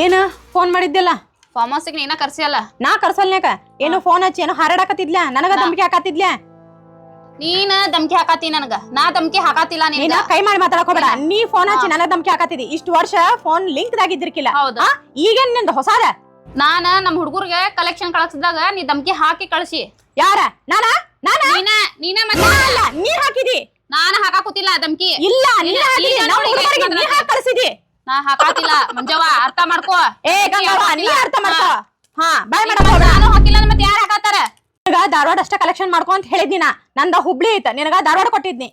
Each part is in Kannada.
ಏನ? ಫೋನ್ ಮಾಡಿದ್ದಿಲ್ಲ ಫಾರ್ಮ್ ಹೌಸ್ ನೀನ ಕರ್ಸಿಯಲ್ಲ? ನಾ ಕರ್ಸಲ್ನ್ಯಾಕ ಏನು ಫೋನ್ ಹಚ್ಚಿ ಏನೋ ಹಾರಾಡಕತ್ತಿದ್ಲ? ನನಗ ಧಮಕಿ ಹಾಕತ್ತಿದ್ಲ? ನೀನ ಧಮಕಿ ಹಾಕಾತಿ ನನಗ. ನಾ ಧಮಕಿ ಹಾಕಾತಿಲ್ಲ ನೀನ ಕೈ ಮಾಡಿ ಮಾತಾಡಕ ಹೋಗಬೇಡ. ನೀ ಫೋನ್ ಹಚ್ಚಿ ನನಗ ಧಮಕಿ ಹಾಕತ್ತಿದಿ. ಇಷ್ಟು ವರ್ಷ ಫೋನ್ ಲಿಂಕ್ ದಾಗಿದ್ದಿರ್ಕಿಲ್ಲ ಹೌದು. ಆ, ಈಗೇನ್ನಿಂದ ಹೊಸಾದ? ನಾನ ನಮ್ ಹುಡುಗರಿಗೆ ಕಲೆಕ್ಷನ್ ಕಳ್ಸಿದಾಗ ನೀ ಧಮಕಿ ಹಾಕಿ ಕಳ್ಸಿ. ಯಾರ? ನಾನ? ನಾನ? ನೀನ ನೀನ ಮತ್ತೆ? ನಾ ಅಲ್ಲ ನೀ ಹಾಕಿದಿ. ನಾನ ಹಾಕಾಕುತ್ತಿಲ್ಲ ಧಮಕಿ. ಇಲ್ಲ ನೀ ಇಲ್ಲ, ಹಾಕಿದಿ. ಈಗ ನಮ್ಮ ಹುಡುಗರಿಗೆ ನೀ ಹಾಕಿ ಕಳ್ಸಿದಿ. ನಾ ಹಾಕಾತಿಲ್ಲ. ಮಂಜವ್ವ ಅರ್ಥ ಮಾಡ್ಕೋ. ಏ ಗಂಗವ್ವ ನೀ ಅರ್ಥ ಮಾಡ್ಕೋ. ಹಾ ಬಾಯ್ ಮೇಡಮ್ ನಾನು ಹಾಕಿಲ್ಲ ಮತ್ತೆ ಯಾರು ಹಾಕತ್ತಾರ? ನಿನಗ ಧಾರವಾಡ ಅಷ್ಟೇ ಕಲೆಕ್ಷನ್ ಮಾಡ್ಕೊ ಅಂತ ಹೇಳಿದ್ನಿ ನಾ ನಂದ ಹುಬ್ಳಿ ಐತ. ನಿನಗ ಧಾರವಾಡ ಕೊಟ್ಟಿದ್ನಿ.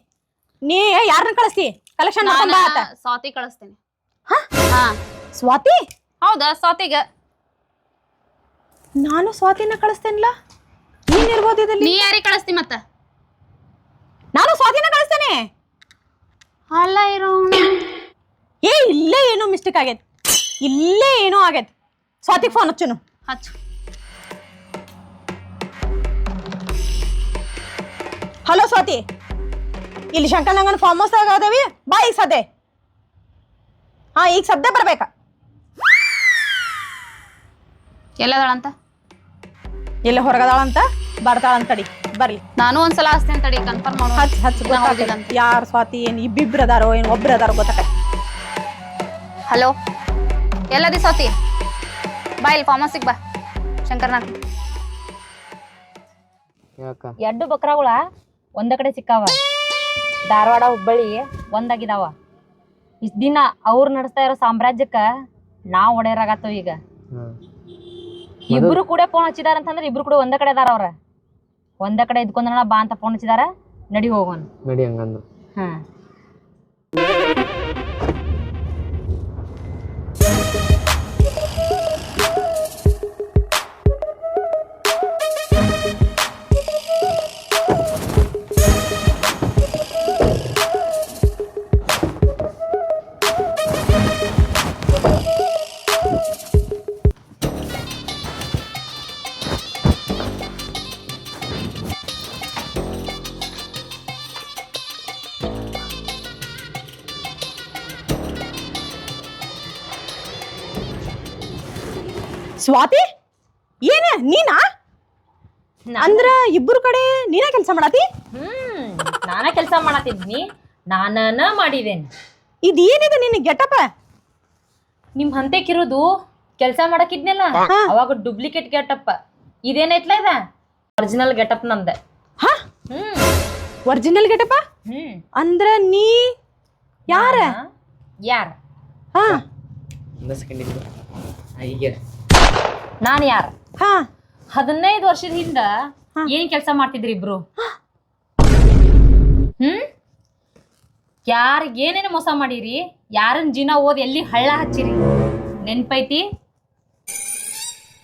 ನೀ ಯಾರನ್ನ ಕಳಿಸ್ತಿ? ಕಲೆಕ್ಷನ್ ಮಾಡ್ಕೊಂಡ್ ಬಾ ಆತ. ಸಾತಿ ಕಳಿಸ್ತೇನೆ. ಹಾ? ಹಾ. ಸ್ವಾತಿ? ಹೌದಾ ಸ್ವಾತಿಗ? ನಾನು ಸ್ವಾತಿನ ಕಳಿಸ್ತೇನಲ್ಲ ನೀನ್ ಇರ್ಬೋದು ನೀ ಯಾರಿಗೆ ಕಳಿಸ್ತಿ ಮತ್ತ? ನಾನು ಸ್ವಾತಿನ ಕಳಿಸ್ತೇನೆ. ಅಲ್ಲ ಇರೋ. ಏ ಇಲ್ಲೇ ಏನೋ ಮಿಸ್ಟೇಕ್ ಆಗೈತೆ. ಇಲ್ಲೇ ಏನೋ ಆಗೈತೆ. ಸ್ವಾತಿಗೆ ಫೋನ್ ಹಚ್ಚುನು ಹಚ್ಚು. ಹಲೋ ಸ್ವಾತಿ. ಇಲ್ಲಿ ಶಂಕರ್ ನಂಗನ್ ಫಾರ್ಮ್ ಹೌಸ್ ಆಗದವಿ ಬಾ ಈಗ ಸದ್ದೆ ಹಾ ಈಗ ಸದ್ದೆ ಬರ್ಬೇಕ. ಎಲ್ಲದಾಳಂತ? ಎಲ್ಲ ಹೊರಗದಾಳಂತ ಬರ್ತಾಳಂತ ತಡಿ. ಬರ್ಲಿ. ನಾನು ಒಂದ್ಸಲ ಆಸ್ತಿ ತಡಿ ಕನ್ಫರ್ಮ್ ಮಾಡು. ಹಚ್ ಹಚ್ ಯಾರು ಸ್ವಾತಿ ಏನ್ ಇಬ್ಬಿಬ್ರು ಅದಾರೋ ಏನ್ ಒಬ್ರು ಅದಾರೋ ಗೊತ್ತಾಗ ಹಲೋ. ಎಲ್ಲದಿ ಸೋತಿ ಬಾ ಇಲ್ಲಿ ಫಾರ್ಮಸಿಗೆ ಬಾ. ಶಂಕರ್ನಾಗ್. ಯಾಕ? ಎರಡು ಬಕ್ರಾಗುಳ ಒಂದ ಕಡೆ ಸಿಕ್ಕಾವ. ಧಾರವಾಡ ಹುಬ್ಬಳ್ಳಿ ಒಂದಾಗಿದಾವ. ಇಷ್ಟ ದಿನ ಅವ್ರು ನಡೆಸ್ತಾ ಇರೋ ಸಾಮ್ರಾಜ್ಯಕ್ಕ ನಾವ್ ಒಡೆಯರಾಗತ್ತವ ಈಗ. ಇಬ್ರು ಕೂಡ ಫೋನ್ ಹಚ್ಚಿದಾರ ಅಂತಂದ್ರೆ ಇಬ್ರು ಕೂಡ ಒಂದ ಕಡೆ ಅದಾರ ಅವ್ರ. ಒಂದ ಕಡೆ ಇದ್ಕೊಂಡ್ರ ಬಾ ಅಂತ ಫೋನ್ ಹಚ್ಚಿದಾರ. ನಡಿ ಹೋಗೋಣ. ನಡಿ ಹಂಗಂದ್ರು. ಹಾ. ಸ್ವಾತಿ? ಏನ ನೀನಾ? ಅಂದ್ರ ಇಬ್ಬರು ಕಡೆ ನೀನ ಕೆಲಸ ಮಾಡತಿ? ಹ್ಮ್ ನಾನ ಕೆಲಸ ಮಾಡತಿದ್ನಿ. ನಾನನ ಮಾಡಿದೇನೆ. ಇದೇನಿದೆ ನಿನ್ನ ಗೆಟಪ? ನಿಮ್ ಹಂತೆಕಿರೋದು ಕೆಲಸ ಮಾಡಕಿದ್ನಲ್ಲ ಅವಾಗ ಡೂಪ್ಲಿಕೇಟ್ ಗೆಟಪ್ ಇದೇನೈತ್ಲ ಇದ? ಒರಿಜಿನಲ್ ಗೆಟಪ್ ನಂದ. ಹಾ? ಹ್ಮ್. ಒರಿಜಿನಲ್ ಗೆಟಪ್ಪ ಹ್ಮ್. ಅಂದ್ರ ನೀ ಯಾರ? ಯಾರ? ಹಾ ಒಂದ ಸೆಕೆಂಡ್ ಇದ್ದು ಈಗ ನಾನ್ ಯಾರ? ಹಾ. ಹದಿನೈದು ವರ್ಷದ ಹಿಂದ ಏನ್ ಕೆಲಸ ಮಾಡ್ತಿದ್ರಿ ಇಬ್ರು? ಹ್ಮ್? ಯಾರಿಗ ಏನೇನು ಮೋಸ ಮಾಡಿರಿ? ಯಾರನ್ ಜೀನ ಓದ್ ಎಲ್ಲಿ ಹಳ್ಳ ಹಚ್ಚಿರಿ? ನೆನ್ಪೈತಿ?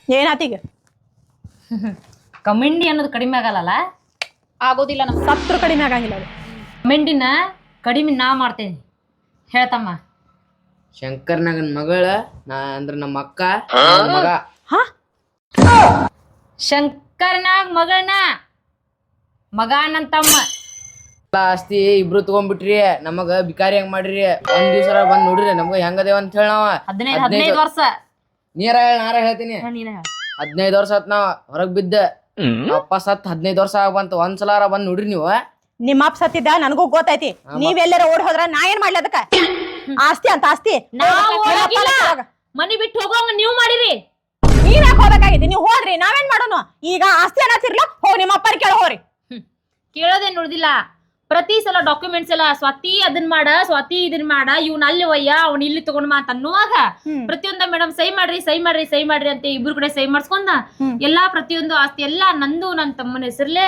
ಏನಾತೀಗ ಕಮೆಂಡಿ ಅನ್ನೋದು ಕಡಿಮೆ ಆಗಲ್ಲ ಆಗೋದಿಲ್ಲ ನಮ್ ಸತ್ರು ಕಡಿಮೆ ಆಗಂಗಿಲ್ಲ ಕಮಿಂಡಿನ ಕಮೆಂಡಿನ ಕಡಿಮೆ ನಾ ಮಾಡ್ತೇನೆ. ಹೇಳ್ತಮ್ಮ. ಶಂಕರ್ನಾಗನ್ ಮಗಳ ನಾ ಅಂದ್ರ ನಮ್ಮ ಅಕ್ಕ ನನ್ ಮಗ ಹಾ? ಶಂಕರ್ನಾಗ್ ಮಗಳನ್ನ. ಮಗ ನನ್ ತಮ್ಮ ಆಸ್ತಿ ಇಬ್ರು ತಗೊಂಡ್ಬಿಟ್ರಿ ನಮಗ ಬಿಕಾರಿ ಹೆಂಗ್ ಮಾಡ್ರಿ? ಒಂದ್ ದಿವ್ಸ ಬಂದ್ ನೋಡ್ರಿ ನಮ್ಗ ಹೆಂಗದೇವ ಅಂತ ಹೇಳ ನಾವ. ಹದಿನೈದು ಹದಿನೈದು ವರ್ಷ. ನೀರ ಹೇಳ ನಾರ ಹೇಳ್ತೀನಿ. ಹಾ, ನೀನೇ ಹೇಳು. ಹದಿನೈದು ವರ್ಷ ಆತ್ ನಾವ್ ಹೊರಗ್ ಬಿದ್ದ. ಅಪ್ಪ ಸತ್ ಹದಿನೈದು ವರ್ಷ ಆಗ ಒಂದ್ ಸಲಾರ ಬಂದ್ ನೋಡ್ರಿ ನೀವು. ನಿಮ್ಮ ಅಪ್ಪ ಸತ್ತಿದ್ದ ನನಗೂ ಗೊತ್ತೈತಿ. ನೀವೆಲ್ಲರ ಓಡ್ ಹೋದ್ರ ನಾ ಏನ್ ಮಾಡ್ಲಿ ಅದಕ್ಕ? ಆಸ್ತಿ ಅಂತ ಆಸ್ತಿ. ನಾವ್ ಹೋಗ್, ಹೋಗಿಲ್ಲ. ಮನಿ ಬಿಟ್ಟು ಹೋಗೋಂಗ ನೀವು ಮಾಡಿರಿ. ನೀವ್ ಯಾಕೆ ಹೋಗ್ಬೇಕಾಗಿತ್ತು ನೀವು ಹೋದ್ರಿ ನಾವೇನ್ ಮಾಡೋನು? ಈಗ ಆಸ್ತಿ ಅನ್ನತಿರ್ಲ ಹೋಗ್ ನಿಮ್ಮ ಅಪ್ಪರ ಕೇಳ ಹೋಗ್ರಿ ಕೇಳೋದೇನ್ ನೋಡಿದಿಲ್ಲ. ಪ್ರತಿ ಸಲ ಡಾಕ್ಯುಮೆಂಟ್ಸ್ ಎಲ್ಲ ಸ್ವಾತಿ ಅದನ್ ಮಾಡ ಸ್ವಾತಿ ಇದನ್ ಮಾಡ ಇವ್ನ ಅಲ್ಲಿ ಒಯ್ಯ ಅವ್ನ ಇಲ್ಲಿ ತಗೊಂಡ್ ಮಾ ಅಂತ ಅನ್ನುವಾಗ. ಪ್ರತಿಯೊಂದ ಮೇಡಮ್ ಸೈ ಮಾಡ್ರಿ ಸೈ ಮಾಡ್ರಿ ಸೈ ಮಾಡ್ರಿ ಅಂತ ಇಬ್ರು ಕಡೆ ಸೈ ಮಾಡ್ಸ್ಕೊಂಡ ಎಲ್ಲಾ ಪ್ರತಿಯೊಂದು ಆಸ್ತಿ ಎಲ್ಲಾ ನಂದು ನನ್ನ ತಮ್ಮನ ಹೆಸರ್ಲೆ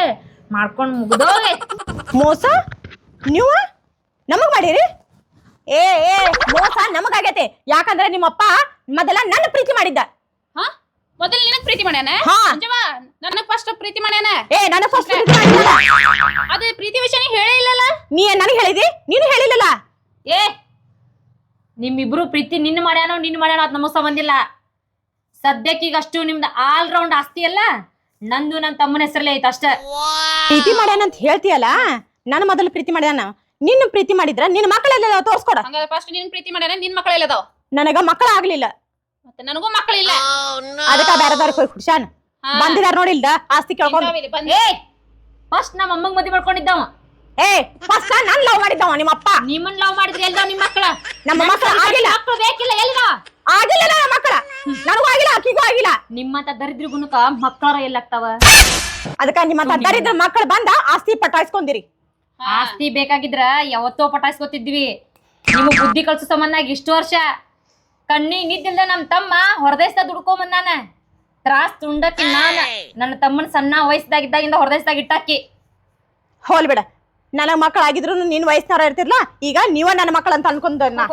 ಮಾಡ್ಕೊಂಡ್ ಮುಗ್ದೋ ಮೋಸ? ನೀವ? ನಮಗ್ ಮಾಡಿರಿ? ಏ ಏ ಮೋಸ ನಮಗಾಗೈತೆ. ಯಾಕಂದ್ರೆ ನಿಮ್ಮಪ್ಪ ಮೊದಲ ನನ್ನ ಪ್ರೀತಿ ಮಾಡಿದ್ದ. ಹಾ? ಮೊದಲು ನಿನಗ್ ಪ್ರೀತಿ ಮಾಡ್ಯಾನ? ಹಾ. ನನಗ್ ಫಸ್ಟ್ ಪ್ರೀತಿ ಮಾಡ್ಯಾನ? ಏ ನನ್ನ ಫಸ್ಟ್ ಅದು ಪ್ರೀತಿ ವಿಷಯ ನೀ ಹೇಳೇ ಇಲ್ಲಲ್ಲ? ನೀ ನನಗೆ ಹೇಳಿದಿ? ನೀನು ಹೇಳಿಲ್ಲಲ್ಲ ಏ ನಿಮ್ಮಿಬ್ರು ಪ್ರೀತಿ ನಿನ್ನ ಮಾಡ್ಯಾನೋ ನಿನ್ನ ಮಾಡ್ಯಾನೋ ಅದ್ ನಮಗ್ ಸಂಬಂಧಿಲ್ಲ ಸದ್ಯಕ್ಕೀಗ ಅಷ್ಟು ನಿಮ್ದು ಆಲ್ ರೌಂಡ್ ಆಸ್ತಿ ಅಲ್ಲ? ನಂದು ನನ್ನ ತಮ್ಮನ ಹೆಸರಲ್ಲೇ ಐತೆ ಅಷ್ಟ. ಪ್ರೀತಿ ಮಾಡ್ಯಾನ ಅಂತ ಹೇಳ್ತೀಯಲ್ಲ ನನ್ನ ಮೊದಲು ಪ್ರೀತಿ ಮಾಡ್ಯಾನ. ನಿನ್ನ ಪ್ರೀತಿ ಮಾಡಿದ್ರ ನಿನ್ನ ಮಕ್ಕಳೆಲ್ಲ ತೋರ್ಸ್ಕೊಡ. ಹಂಗಾದ್ರೆ ಫಸ್ಟ್ ನಿನ್ ಪ್ರೀತಿ ಮಾಡ್ಯಾನ ನಿನ್ ಮಕ್ಕಳೆಲ್ಲದಾವ ನನಗ ಮಕ್ಕಳ ಆಗ್ಲಿಲ್ಲ ಮತ್ತೆ ನನಗೂ ಮಕ್ಕಳಿಲ್ಲ. ಅದಕ್ಕ ಬೇರೆದವ್ರಿಗೆ ಹೋಗಿ ಹುಡ್ಸಾನ್. ಬಂದಿದಾರ ನೋಡಿ ಇಲ್ದ? ಆಸ್ತಿ ಕೇಳ್ಕೊಂಡ್. ಏ ಫಸ್ಟ್ ನಮ್ಮ ಅಮ್ಮಗ್ ಮದ್ವೆ ಮಾಡ್ಕೊಂಡಿದ್ದವ. ಏ ಫಸ್ಟ್ ನನ್ ಲವ್ ಮಾಡಿದ್ದವ ನಿಮ್ಮ ಅಪ್ಪ ನಿಮ್ಮನ್ ಲವ್ ಮಾಡಿದ್ರೆ ಎಲ್ದಾವ್ ನಿಮ್ಮ ಮಕ್ಳ ನಮ್ಮ ಮಕ್ಕಳ ಆಗಿಲ್ಲ. ಮಕ್ಕಳು ಬೇಕಿಲ್ಲ ಎಲ್ಲಿದಾವ ಆಗಿಲ್ಲ ನಮ್ಮ ಮಕ್ಕಳ. ನನಗೂ ಆಗಿಲ್ಲ ಆಕಿಗೂ ಆಗಿಲ್ಲ. ನಿಮ್ಮಂತ ದರಿದ್ರ ಗುಣಕ ಮಕ್ಕಳ ಎಲ್ಲಾಗ್ತಾವ ಅದಕ್ಕ ನಿಮ್ಮಂತ ದರಿದ್ರ ಮಕ್ಕಳು ಬಂದ ಆಸ್ತಿ ಪಟಾಯಿಸ್ಕೊಂಡಿರಿ. ಆಸ್ತಿ ಬೇಕಾಗಿದ್ರ ಯಾವತ್ತೋ ಪಟಾಯಿಸ್ಕೊತಿದ್ವಿ. ನಿಮ್ಮ ಬುದ್ಧಿ ಕಳ್ಸೋ ಸಂಬಂಧ ಇಷ್ಟು ವರ್ಷ. ಕಣ್ಣಿಗ್ ನಿದ್ದಿಲ್ದ ನಮ್ ತಮ್ಮ ಹೊರದೇಶದಾಗ ದುಡ್ಕೊಂಡ್ ಬಂದಾನ. ತ್ರಾಸ್ ತುಂಡಕ್ಕಿ ನಾನ ನನ್ನ ತಮ್ಮನ ಸಣ್ಣ ವಯಸ್ಸದಾಗಿದ್ದಾಗಿಂದ ಹೊರದೇಶದಾಗ ಇಟ್ಟಾಕಿ. ಹೋಲ್ ಬಿಡ. ನನ್ನ ಮಕ್ಕಳು ಆಗಿದ್ರು ನಿನ್ ವಯಸ್ಸಿನವ್ರ ಇರ್ತಿರ್ಲ? ಈಗ ನೀವ ನನ್ನ ಮಕ್ಕಳು ಅಂತ ಅನ್ಕೊಂಡ್ ನಾ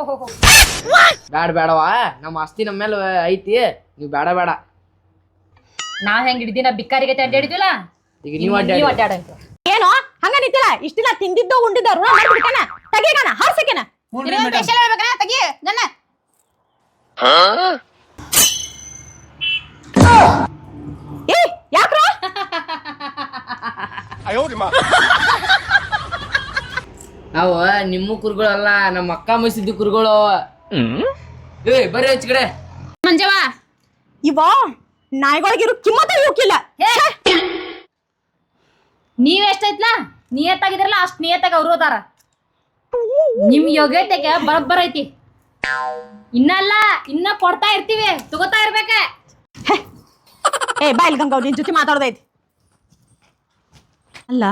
ಬ್ಯಾಡ ಬೇಡವಾ ನಮ್ಮ ಆಸ್ತಿ ನಮ್ಮ ಮೇಲೆ ಐತಿ. ನೀವು ಬೇಡ ಬೇಡ ನಾವ್ ಹೆಂಗ್ ಹಿಡ್ದಿನ ಬಿಕ್ಕಾರಿಗೆ ಅಡ್ಡಾಡಿದ್ವಿಲ್ಲ ಈಗ ನೀವು ನೀವ್ ಅಡ್ಡಾಡಿ ಏನು? ಹಂಗ ನಿಂತಿಲ್ಲ. ಇಷ್ಟಿಲ್ಲ ತಿಂದಿದ್ದು ಉಂಡಿದ್ದ ಋಣ ಮಾಡ್ಬಿಡ್ತಾನ. ತೆಗಿಗಾನ ಹಾರ್ಸಕೇನ. ಸ್ಪೆಷಲ್? ನನ್ನ ಯಾಕ್ರೋ ಅವ ನಿಮ್ಮ ಕುರುಗಳಲ್ಲ ನಮ್ಮ ಅಕ್ಕ ಮೈಸಿದ್ದು ಕುರುಗಳು. ಏ ಬರ್ರಿ ಹಚ್ಚ ಕಡೆ. ಮಂಜವ್ವ ಇವ ನಾಯಿಗಳಿಗಿರು ಕಿಮ್ಮತ್ತ ಹೋಗಿಲ್ಲ ನೀವ್ ಎಷ್ಟೈತ್ಲ? ನಿಯತ್ತಾಗಿದ್ರಲ್ಲ ಅಷ್ಟ್ ನಿಯತ್ತಾಗ ಅವ್ರು ಹೋತಾರ ನಿಮ್ ಯೋಗ್ಯತೆಗೆ ಬರಬ್ಬರ್ ಐತಿ. ಇನ್ನಲ್ಲ ಇನ್ನ ಕೊಡ್ತಾ ಇರ್ತೀವಿ ತಗೋತಾ ಇರ್ಬೇಕ. ಏ ಬಾಯ್ ಗಂಗಾವ್ ನಿನ್ ಜೊತೆ ಮಾತಾಡೋದೈತಿ. ಅಲ್ಲ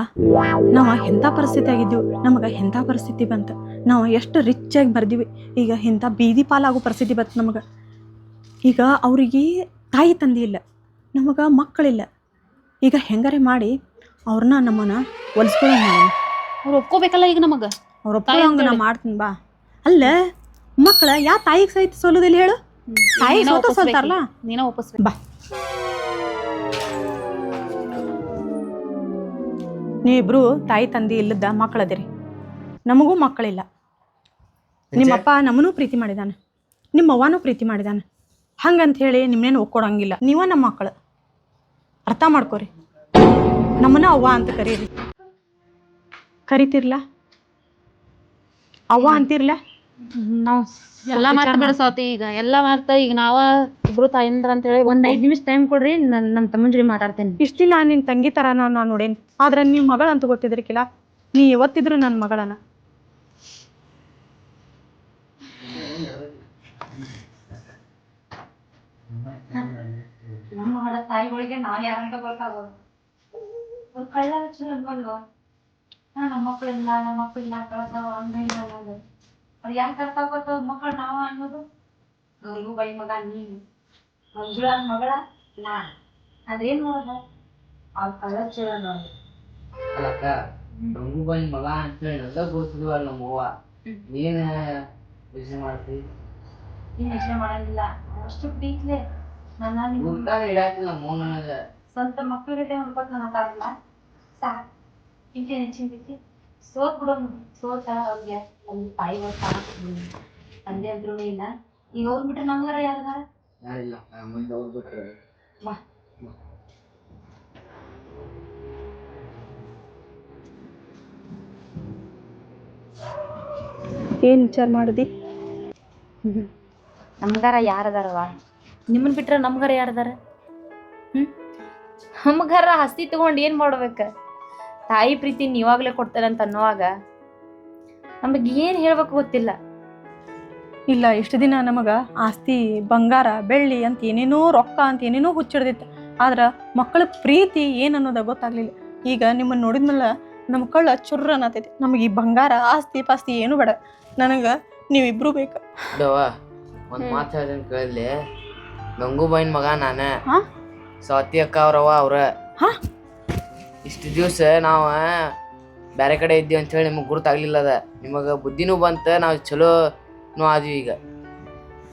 ನಾವು ಎಂಥ ಪರಿಸ್ಥಿತಿ ಆಗಿದ್ದೀವಿ ನಮಗ ಎಂಥ ಪರಿಸ್ಥಿತಿ ಬಂತ. ನಾವು ಎಷ್ಟು ರಿಚ್ ಆಗಿ ಬರ್ದೀವಿ ಈಗ ಎಂಥ ಬೀದಿ ಪಾಲಾಗೋ ಪರಿಸ್ಥಿತಿ ಬಂತು ನಮಗ. ಈಗ ಅವ್ರಿಗೆ ತಾಯಿ ತಂದೆ ಇಲ್ಲ ನಮಗ ಮಕ್ಕಳಿಲ್ಲ. ಈಗ ಹೆಂಗಾರೆ ಮಾಡಿ ಅವ್ರನ್ನ ನಮ್ಮನ್ನ ಒಲಿಸ್ಕೊಳ್ಳೋಣ ಅವ್ರು ಒಪ್ಕೋಬೇಕಲ್ಲ ಈಗ ನಮಗ? ಅವ್ರ ಒಪ್ಪ ನಾ ಮಾಡ್ತೀನಿ ಬಾ. ಅಲ್ಲ ಮಕ್ಕಳ ಯಾ ತಾಯಿಗೆ ಸಹಿತ ಸೋಲುದಿಲ್ಲ ಹೇಳು? ತಾಯಿ ನೀನ ಸೋತ ಒಪ್ಪಿಸ್ಬೇಕು. ಸೋಲ್ತಾರಲ್ಲ ನೀನ ಒಪ್ಪಿಸ್ಬೇಕು. ಬಾ. ನೀವಿಬ್ರು ತಾಯಿ ತಂದೆ ಇಲ್ಲದ ಮಕ್ಕಳದಿರಿ. ನಮಗೂ ಮಕ್ಕಳಿಲ್ಲ. ನಿಮ್ಮಪ್ಪ ನಮ್ಮನೂ ಪ್ರೀತಿ ಮಾಡಿದಾನೆ. ನಿಮ್ಮ ಅವ್ವನೂ ಪ್ರೀತಿ ಮಾಡಿದಾನೆ. ಹಂಗಂತ ಹೇಳಿ ನಿಮ್ಮನೇನು ಒಕ್ಕೊಡಂಗಿಲ್ಲ. ನೀವ ನಮ್ಮ ಮಕ್ಕಳು. ಅರ್ಥ ಮಾಡ್ಕೋರಿ. ನಮ್ಮನ್ನ ಅವ್ವ ಅಂತ ಕರೀರಿ. ಕರಿತಿರ್ಲ? ಅವ್ವ ಅಂತಿರ್ಲ? ನಾವ್ ಎಲ್ಲಾ ಮಾತ ಬೆಳೆಸೋತಿ ಈಗ ಎಲ್ಲಾ ಮಾತ ಈಗ ನಾವ ಇಬ್ರು ತಾಯಿಂದ್ರ ಅಂತ ಹೇಳಿ ಒಂದ್ ಐದ್ ನಿಮಿಷ ಟೈಮ್ ಕೊಡ್ರಿ ನನ್ ನಮ್ ತಮ್ಮನ್ ಜೊತೆ ಮಾತಾಡ್ತೇನೆ. ಇಷ್ಟಿಲ್ಲ ನಿನ್ ತಂಗಿ ತರ ನಾನು ನೋಡೇನಿ. ಆದ್ರೆ ನೀವು ಮಗಳಂತ ಗೊತ್ತಿದ್ರಿಕಿಲ್ಲ ನೀ ಯಾವತ್ತಿದ್ರು ನನ್ನ ಮಗಳನ. ನಮ್ಮ ಹಡ ತಾಯಿಗಳಿಗೆ ನಾವ್ ಯಾರಂತ ಗೊತ್ತಾಗೋದು. ಅವ್ರ್ ಕಳ್ಳ ಚಲೋ ನಾ ನಮ್ಮ ಮಕ್ಕಳಿಲ್ಲ ನಮ್ಮ ಮಕ್ಕಳಿಲ್ಲ ಕಳ್ತಾವ ಹಂಗ ಇಲ್ಲ ಅನ್ನೋದು. ಅವ್ರು ಯಾಕೆ ಅರ್ಥ ಆಗೋದು ಮಕ್ಕಳು ನಾವ ಅನ್ನೋದು? ಅವ್ರಿಗೂ ಬೈ ಮಗ ನೀನು. ಮಂಜುಳ ಮಗಳ ನಾ ಅದೇನ್ ಮಾಡೋದು? ಅವ್ರ ಕಳ್ಳ ಚೇಳ ನೋಡಿ. ಅಲ್ಲಕ್ಕ ನಂಗೂ ಬಂದ್ ಮಗ ಅಂತೇಳಿ ಎಲ್ಲ ಗೊತ್ತಿದ್ವಲ್ಲ ನಮ್ಮ ಅವ್ವ ನೀನ್ ಯೋಚನೆ ಮಾಡ್ತಿ? ನೀನ್ ಯೋಚನೆ ಮಾಡಂಗಿಲ್ಲ. ಅಷ್ಟು ಪ್ರೀತ್ಲೆ ನನ್ನ ಊಟ ಇಡಾಕಿಲ್ಲ ನಮ್ಮ ನನಗ. ಸ್ವಂತ ಮಕ್ಕಳ ಜೊತೆ ಹೊಂದ್ಕೊತ ಮಾತಾಡಲ್ಲ ಸಾಕು. ಇಂಟೇನ್ ಹೆಚ್ಚಿನ ಸೋತ್ ಬಿಡು ಸೋತ ಅವ್ರಿಗೆ ಅಲ್ಲಿ ತಾಯಿ ಒಂದು ತಂದೆ ಅಂದ್ರೂ ಇಲ್ಲ. ಈಗ ಅವ್ರು ಬಿಟ್ರೆ ನಮ್ಗಾರ ಯಾರಿಗಾರ? ಯಾರಿಲ್ಲ. ಮುಂದೆ ಅವ್ರು ಬಿಟ್ರೆ ಬಾ ಏನ್ ವಿಚಾರ ಮಾಡಿದಿ? ನಮ್ಗಾರ ಯಾರದಾರವ ನಿಮ್ಮನ್ ಬಿಟ್ರೆ ನಮ್ಗಾರ ಯಾರದಾರ ಹ್ಮ್? ನಮ್ಗಾರ ಹಸ್ತಿ ತಗೊಂಡ್ ಏನ್ ಮಾಡ್ಬೇಕ? ತಾಯಿ ಪ್ರೀತಿ ನೀವಾಗಲೇ ಕೊಡ್ತಾರೆ ಅಂತ ಅನ್ನೋವಾಗ ನಮಗೆ ಏನ್ ಹೇಳ್ಬೇಕು ಗೊತ್ತಿಲ್ಲ. ಇಲ್ಲ ಇಷ್ಟು ದಿನ ನಮಗೆ ಆಸ್ತಿ ಬಂಗಾರ ಬೆಳ್ಳಿ ಅಂತ ಏನೇನೋ ರೊಕ್ಕ ಅಂತ ಏನೇನೋ ಹುಚ್ಚಿಡ್ದಿತ್ತು. ಆದ್ರೆ ಮಕ್ಕಳ ಪ್ರೀತಿ ಏನ್ ಅನ್ನೋದ ಗೊತ್ತಾಗ್ಲಿಲ್ಲ. ಈಗ ನಿಮ್ಮನ್ನು ನೋಡಿದ್ಮೇಲೆ ನಮ್ಮ ಕಳ್ಳ ಚುರ್ರ ಅನ್ನತೈತಿ. ನಮಗೆ ಈ ಬಂಗಾರ ಆಸ್ತಿ ಪಾಸ್ತಿ ಏನು ಬೇಡ. ನನಗೆ ನೀವಿಬ್ರು ಬೇಕು. ಒಂದು ಒಂದ್ ಮಾತು ಹೇಳ್ದಂಗೆ ಕೇಳಲಿ ಗಂಗು ಬಾಯಿನ ಮಗ ನಾನೇ. ಹಾ? ಸ್ವಾತಿ ಅಕ್ಕ ಅವ್ರವ ಅವ್ರ. ಹಾ? ಇಷ್ಟು ದಿವಸ ನಾವು ಬೇರೆ ಕಡೆ ಇದ್ದೀವಿ ಅಂತ ಹೇಳಿ ನಿಮಗೆ ಗುರುತಾಗ್ಲಿಲ್ಲ ಅದ. ನಿಮಗೆ ಬುದ್ಧಿನೂ ಬಂತ ನಾವು ಚಲೋನು ಆದ್ವಿ ಈಗ.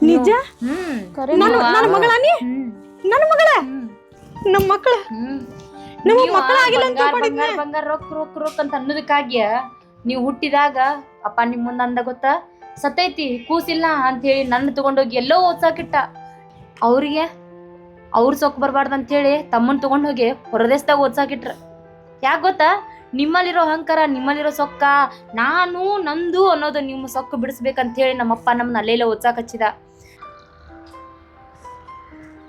ನಿಜ? ಹ್ಮ್. ನನ್ನ ನನ್ನ ಮಗಳ ನೀ? ಹ್ಮ್. ನನ್ನ ಮಗಳ? ನಮ್ಮ ಮಕ್ಕಳ? ಹ್ಮ್. ನಮ್ಮ ಮಕ್ಕಳ ಮಕ್ಕಳಾಗಿಲ್ಲ ಅಂತ ಬಂಗಾರ, ಬಂಗಾರ, ರೊಕ್ಕ ರೊಕ್ಕ ರೊಕ್ಕ ಅಂತ ಅನ್ನೋದಕ್ಕಾಗಿ ನೀವು ಹುಟ್ಟಿದಾಗ ಅಪ್ಪ ನಿಮ್ ಮುಂದೆ ಅಂದ ಗೊತ್ತಾ? ಸತ್ತೈತಿ ಕೂಸಿಲ್ಲ ಅಂತ ಹೇಳಿ ನನ್ನ ತಗೊಂಡೋಗಿ ಎಲ್ಲೋ ಓದ್ಸಾಕಿಟ್ಟ. ಅವ್ರಿಗೆ ಅವ್ರ ಸೊಕ್ಕ ಬರ್ಬಾರ್ದಂತ ಅಂತ ಹೇಳಿ ತಮ್ಮನ್ ತಗೊಂಡೋಗಿ ಹೊರದೇಶದಾಗ ಓದ್ಸಾಕಿಟ್ರ. ಯಾಕೆ ಗೊತ್ತಾ? ನಿಮ್ಮಲ್ಲಿರೋ ಅಹಂಕಾರ ನಿಮ್ಮಲ್ಲಿರೋ ಸೊಕ್ಕ ನಾನು ನಂದು ಅನ್ನೋದು ನಿಮ್ಮ ಸೊಕ್ಕು ಬಿಡಿಸ್ಬೇಕಂತ ಹೇಳಿ ನಮ್ಮಪ್ಪ ನಮ್ಮನ್ನ ಅಲ್ಲೆಲ್ಲ ಓದ್ಸಾಕ್ ಹಚ್ಚಿದ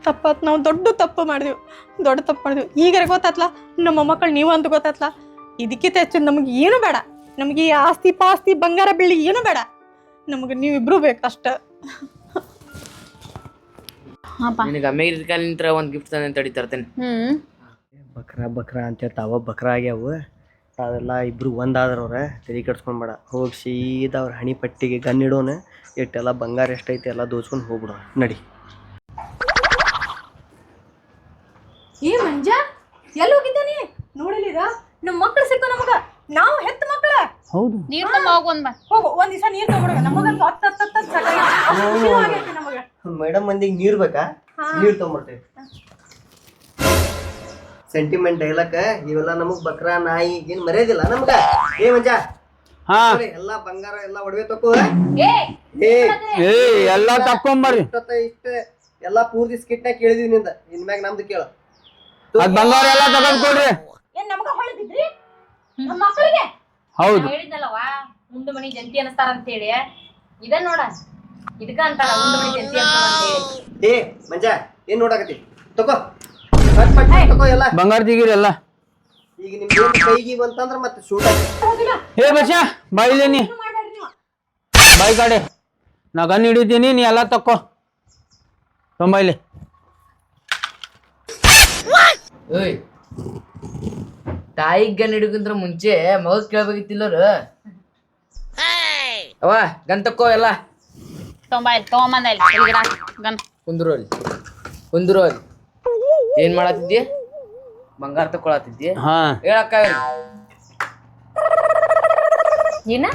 ತಪ್ಪತ್ ನಾವು ದೊಡ್ಡ ತಪ್ಪು ಮಾಡಿದ್ವಿ. ದೊಡ್ಡ ತಪ್ಪು ಮಾಡಿದ್ವಿ. ಈಗರ ಗೊತ್ತಾತ್ಲ? ನಮ್ಮ ಮಕ್ಕಳು ನೀವು ಅಂತ ಗೊತ್ತಾತ್ಲ? ಇದಕ್ಕಿಂತ ಹೆಚ್ಚು ನಮಗೆ ಏನು ಬೇಡ. ನಮಗೆ ಈ ಆಸ್ತಿ ಪಾಸ್ತಿ ಬಂಗಾರ ಬೆಳ್ಳಿ ಏನು ಬೇಡ. ನಮಗೆ ನೀವಿಬ್ರು ಬೇಕಷ್ಟ ಹಾಪ ನಿನಗೆ ಅಮೇರಿಕಾ ನಿಂತ್ರ ಒಂದು ಗಿಫ್ಟ್ ತಂದೆ ತಡಿ ತರ್ತೇನೆ. ಹ್ಮ್. ಬಕ್ರ ಬಕ್ರ ಅಂತ ತಾವ ಬಕ್ರ ಆಗ್ಯಾವು ತಾವೆಲ್ಲ ಇಬ್ರು ಒಂದಾದ್ರವ್ರ ತಲೆ ಕೆಡ್ಸ್ಕೊಂಬೇಡ ಹೋಗಿ ಸೀದಾ ಅವ್ರ ಹಣಿ ಪಟ್ಟಿಗೆ ಗನ್ ಇಡೋಣ ಇಟ್ಟೆಲ್ಲ ಬಂಗಾರ ಎಷ್ಟೈತಿ ಎಲ್ಲ ದೋಚ್ಕೊಂಡು ಹೋಗ್ಬಿಡೋಣ ನಡಿ ಏ ಮಂಜ ಎಲ್ಲಿ ಹೋಗಿದ್ದಾನೆ ನೋಡಲಿರ ನಮ್ಮ ಮಕ್ಕಳು ಸಿಕ್ಕು ನಮಗ ನಾವು ಹೆತ್ತ ಮಕ್ಳ ಹೌದು ನೀರ್ ಹೋಗ್ ಒಂದ್ ಬಾ ಹೋಗು ಒಂದ್ ದಿವಸ ನೀರ್ ತಗೊಳಗ ನಮಗಂತೂ ಹತ್ತ ಹತ್ತ ಹತ್ತ ನಮಗ ಮೇಡಮ್ ಮಂದಿಗೆ ನೀರು ಬೇಕಾ ನೀರು ತೊಗೊಂಬರ್ತೇವೆ ಸೆಂಟಿಮೆಂಟ್ ಹೇಳಕ್ಕ ಇವೆಲ್ಲ ನಮಗ್ ಬಕ್ರ ನಾಯಿ ಏನ್ ಮರ್ಯಾದಿಲ್ಲ ನಮ್ಗ. ಏ ಮಂಜ ಹಾ. ಎಲ್ಲ ಎಲ್ಲಾ ಬಂಗಾರ ಎಲ್ಲಾ ಒಡವೆ ತಕೋ ಏ ಏ ಏ ಎಲ್ಲಾ ತಕ್ಕೊಂಬರ್ರಿ. ಇಷ್ಟ ಇಷ್ಟ ಎಲ್ಲಾ ಪೂರ್ತಿ ಸ್ಕಿಟ್ ಕೇಳಿದೀವಿ ನಿಂದ. ಇನ್ಮ್ಯಾಗ ನಮ್ದು ಕೇಳ. ಅದ್ ಬಂಗಾರ ಎಲ್ಲ ತಗೊಂಡ್ ಕೊಡ್ರಿ. ಏನ್ ನಮಗ ಹೊಳದಿದ್ರಿ? ನಮ್ಮ ಮಕ್ಕಳಿಗೆ ಹೌದು. ಹೇಳಿದ್ನಲ್ಲವಾ ಮುಂದು ಮನಿ ಜಂತಿ ಅನಸ್ತಾರ ಅಂತೇಳಿ ಇದ ನೋಡ ಇದಕ್ಕ ಅಂತಾರ ಮುಂದು ಮನಿ ಜಂತಿ ಅಂತಾರ ಅಂತೇಳಿ ಏ ಮಂಜ ಏನ್ ನೋಡಾಕತಿ ತಕೋ. ಬಂಗಾರ ಜಿಗಿರಿ ಎಲ್ಲ. ಈಗ ಕೈಗಿ ಬಂತಂದ್ರ ಮತ್ತೆ ಶೂಟ್ ಹೇ ಬಚ್ಚ ಬಾಯಿಲೆ ನೀ ಬಾಯಿ ಕಾಡೆ ನಾ ಗನ್ ಹಿಡಿತೀನಿ ನೀ ಎಲ್ಲ ತಕ್ಕೋ. ತೊಂಬೈಲಿ ಓಯ್ ತಾಯಿಗೆ ಗನ್ ಹಿಡಿಯೋಕ್ಕಿಂತ ಮುಂಚೆ ಮಗ ಕೇಳ್ಬೇಕಿತ್ತಿಲ್ಲರು. ಅವ ಗನ್ ತಕ್ಕೋ ಎಲ್ಲ. ತೊಂಬ ಇಲ್ಲಿ ತೊಗೊಂಬಂದ ಗನ್ ಕುಂದ್ರು ಅಲ್ಲಿ ಕುಂದ್ರು ಅಲ್ಲಿ ಏನ್ ಮಾಡತ್ತಿದ್ದಿ ಬಂಗಾರ ತಕೊಳತ್ತಿದ್ದಿ ಹಾ. ಹೇಳಕ್ಕ ಏನ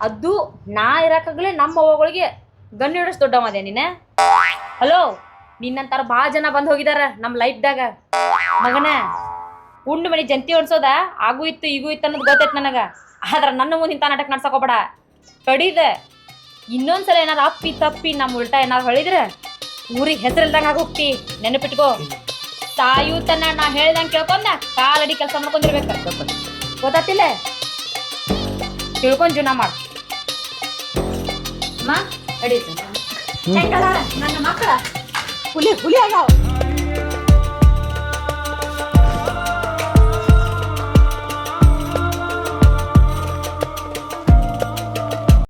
ಅದು ನಾ ಇರಕಾಗ್ಲೇ ನಮ್ಮ ಅವ್ವಗಳಿಗೆ ಗನ್ ದೊಡ್ಡ ದೊಡ್ಡವದೆ ನೀನ? ಹಲೋ ನಿನ್ನಂತಾರ ಭಾಳ ಜನ ಬಂದ್ ಹೋಗಿದಾರ ನಮ್ ಲೈಫ್ದಾಗ ಮಗನ ಉಂಡು ಮನಿ ಜಂತಿ ಒಣಸೋದ? ಆಗು ಇತ್ತು ಈಗೂ ಇತ್ತು ಅನ್ನೋದು ಗೊತ್ತೈತ್ ನನಗ. ಆದ್ರ ನನ್ನ ಮುಂದೆ ಇಂಥ ನಾಟಕ ನಡ್ಸಕೋಬೇಡ ಕಡಿದ ಇನ್ನೊಂದ್ಸಲ ಏನಾರ ಅಪ್ಪಿ ತಪ್ಪಿ ನಮ್ಮ ಉಲ್ಟಾ ಏನಾರ ಹೊಳಿದ್ರ ಊರಿಗೆ ಹೆಸರಿಲ್ದಂಗ ಆಗೋಗ್ತಿ. ನೆನಪಿಟ್ಕೋ. ತಾಯೂತನ ತನ್ನ ನಾ ಹೇಳ್ದಂಗೆ ಕೇಳ್ಕೊಂಡ ಕಾಲಡಿ ಕೆಲಸ ಮಾಡ್ಕೊಂಡಿರ್ಬೇಕು. ಗೊತ್ತಾತಿಲ್ಲ ತಿಳ್ಕೊಂಡ್ ಜೀವನ ಮಾಡು. ಅಮ್ಮ ನನ್ನ ಮಕ್ಕಳ? ಹುಲಿ ಹುಲಿ ಆಗ್ಯಾವ.